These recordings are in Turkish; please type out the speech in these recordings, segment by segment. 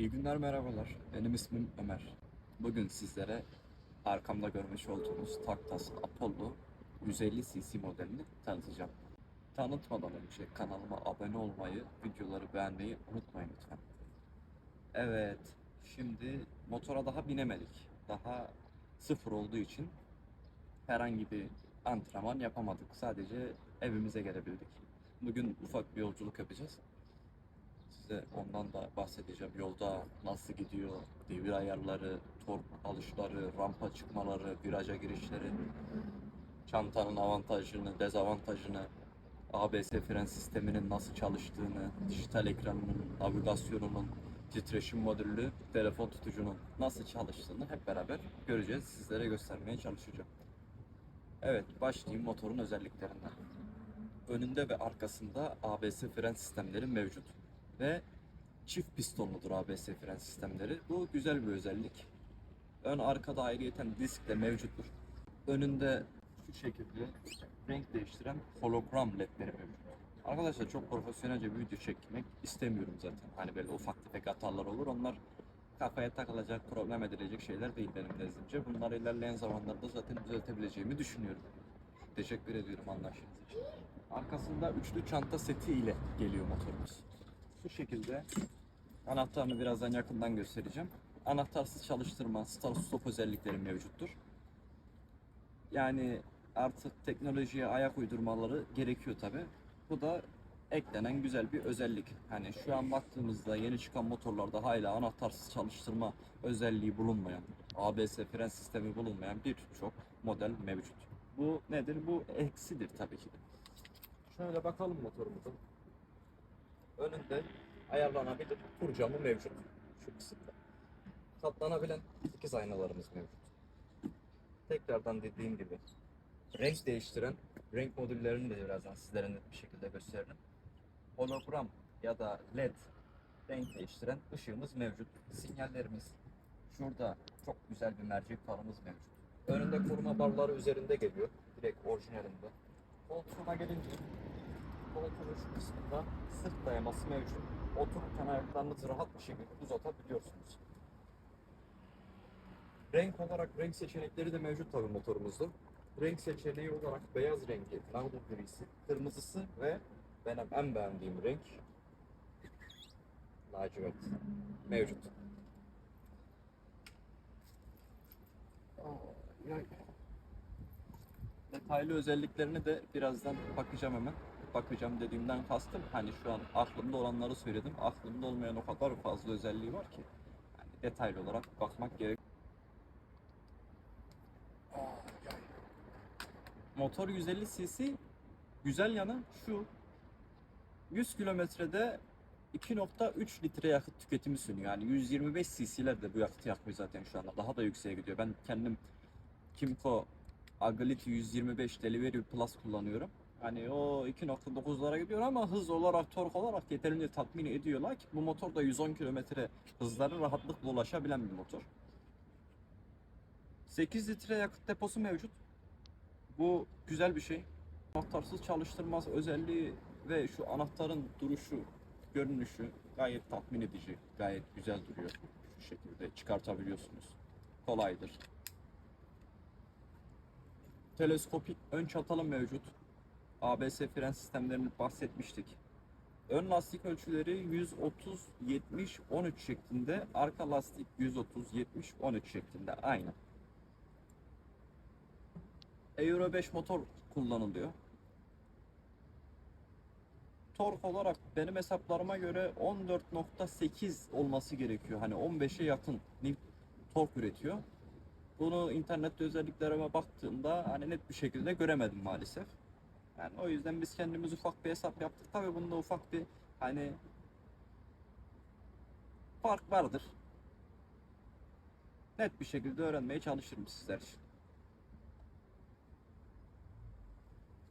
İyi günler merhabalar. Benim ismim Ömer. Bugün sizlere arkamda görmüş olduğunuz Taktas Apollo 150 cc modelini tanıtacağım. Tanıtmadan önce kanalıma abone olmayı, videoları beğenmeyi unutmayın lütfen. Evet, şimdi motora daha binemedik. Daha sıfır olduğu için herhangi bir antrenman yapamadık. Sadece evimize gelebildik. Bugün ufak bir yolculuk yapacağız. Size ondan da bahsedeceğim. Yolda nasıl gidiyor, devir ayarları, tork alışları, rampa çıkmaları, viraja girişleri, çantanın avantajını, dezavantajını, ABS fren sisteminin nasıl çalıştığını, dijital ekranının, navigasyonunun, titreşim modülü, telefon tutucunun nasıl çalıştığını hep beraber göreceğiz. Sizlere göstermeye çalışacağım. Evet, başlayayım motorun özelliklerinden. Önünde ve arkasında ABS fren sistemleri mevcut ve çift pistonludur ABS fren sistemleri. Bu güzel bir özellik. Ön arkada ayrıyeten disk de mevcuttur. Önünde şu şekilde renk değiştiren hologram ledleri mevcut. Arkadaşlar çok profesyonelce bir video çekmek istemiyorum zaten. Hani böyle ufak tefek hatalar olur. Onlar kafaya takılacak, problem edilecek şeyler değil benim nezdimce. Bunları ilerleyen zamanlarda zaten düzeltebileceğimi düşünüyorum. Teşekkür ediyorum anlaşınız için. Arkasında üçlü çanta seti ile geliyor motorumuz. Şu şekilde anahtarını birazdan yakından göstereceğim. Anahtarsız çalıştırma, start stop özellikleri mevcuttur. Yani artık teknolojiye ayak uydurmaları gerekiyor tabi. Bu da eklenen güzel bir özellik. Hani şu an baktığımızda yeni çıkan motorlarda hala anahtarsız çalıştırma özelliği bulunmayan, ABS fren sistemi bulunmayan birçok model mevcut. Bu nedir? Bu eksidir tabii ki. Şöyle bakalım motorumuza. Önünde ayarlanabilir tur camı mevcut şu kısımda. Katlanabilen dikiz aynalarımız mevcut. Tekrardan dediğim gibi renk değiştiren renk modüllerini de birazdan sizlere net bir şekilde gösteririm. Hologram ya da led renk değiştiren ışığımız mevcut. Sinyallerimiz şurada çok güzel bir mercek farımız mevcut. Önünde koruma barları üzerinde geliyor. Direkt orijinalinde. Koltuğuna gelince koltuğun şu kısmında sırt dayaması mevcut. Otururken ayaklarınızı rahat bir şekilde uzatabiliyorsunuz. Renk olarak renk seçenekleri de mevcut tabii motorumuzda. Renk seçeneği olarak beyaz rengi, nardo grisi, kırmızısı ve benim en beğendiğim renk lacivert mevcut. Detaylı özelliklerini de birazdan bakacağım hemen. Bakacağım dediğimden kastım hani şu an aklımda olanları söyledim. Aklımda olmayan o kadar fazla özelliği var ki. Yani detaylı olarak bakmak gerek. Motor 150 cc güzel yanı şu 100 kilometrede 2.3 litre yakıt tüketimi sunuyor. Yani 125 cc'ler de bu yakıtı yakmıyor zaten şu anda. Daha da yükseğe gidiyor. Ben kendim Kimco Agility 125 Delivery Plus kullanıyorum. Hani o 2.9'lara gidiyor ama hız olarak, tork olarak yeterince tatmin ediyorlar ki bu motor da 110 kilometre hızlara rahatlıkla ulaşabilen bir motor. 8 litre yakıt deposu mevcut. Bu güzel bir şey. Anahtarsız çalıştırmaz özelliği ve şu anahtarın duruşu, görünüşü gayet tatmin edici, gayet güzel duruyor. Şu şekilde çıkartabiliyorsunuz. Kolaydır. Teleskopik ön çatalı mevcut. ABS fren sistemlerini bahsetmiştik. Ön lastik ölçüleri 130 70 13 şeklinde, arka lastik 130 70 13 şeklinde aynı. Euro 5 motor kullanılıyor. Tork olarak benim hesaplarıma göre 14.8 olması gerekiyor. Hani 15'e yakın tork üretiyor. Bunu internette özelliklerime baktığımda hani net bir şekilde göremedim maalesef. Yani o yüzden biz kendimiz ufak bir hesap yaptık. Tabii bunda ufak bir hani fark vardır. Net bir şekilde öğrenmeye çalışırım sizler için.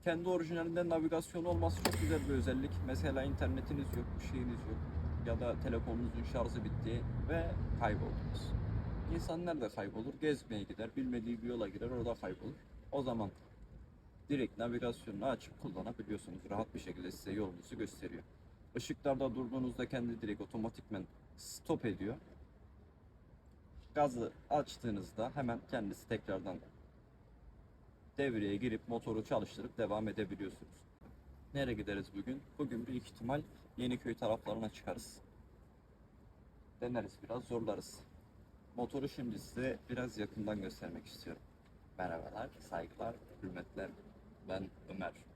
kendi orijinalinde navigasyon olması çok güzel bir özellik. Mesela internetiniz yok, bir şeyiniz yok ya da telefonunuzun şarjı bitti ve kayboldunuz. İnsan nerede kaybolur? Gezmeye gider, bilmediği bir yola girer, orada kaybolur. O zaman direkt navigasyonunu açıp kullanabiliyorsunuz. Rahat bir şekilde size yolunuzu gösteriyor. Işıklarda durduğunuzda kendi direkt otomatikmen stop ediyor. Gazı açtığınızda hemen kendisi tekrardan devreye girip motoru çalıştırıp devam edebiliyorsunuz. Nereye gideriz bugün? Bugün büyük ihtimal Yeniköy taraflarına çıkarız. Deneriz biraz zorlarız. Motoru şimdi size biraz yakından göstermek istiyorum. Merhabalar, saygılar, hürmetler. Ben Ömer.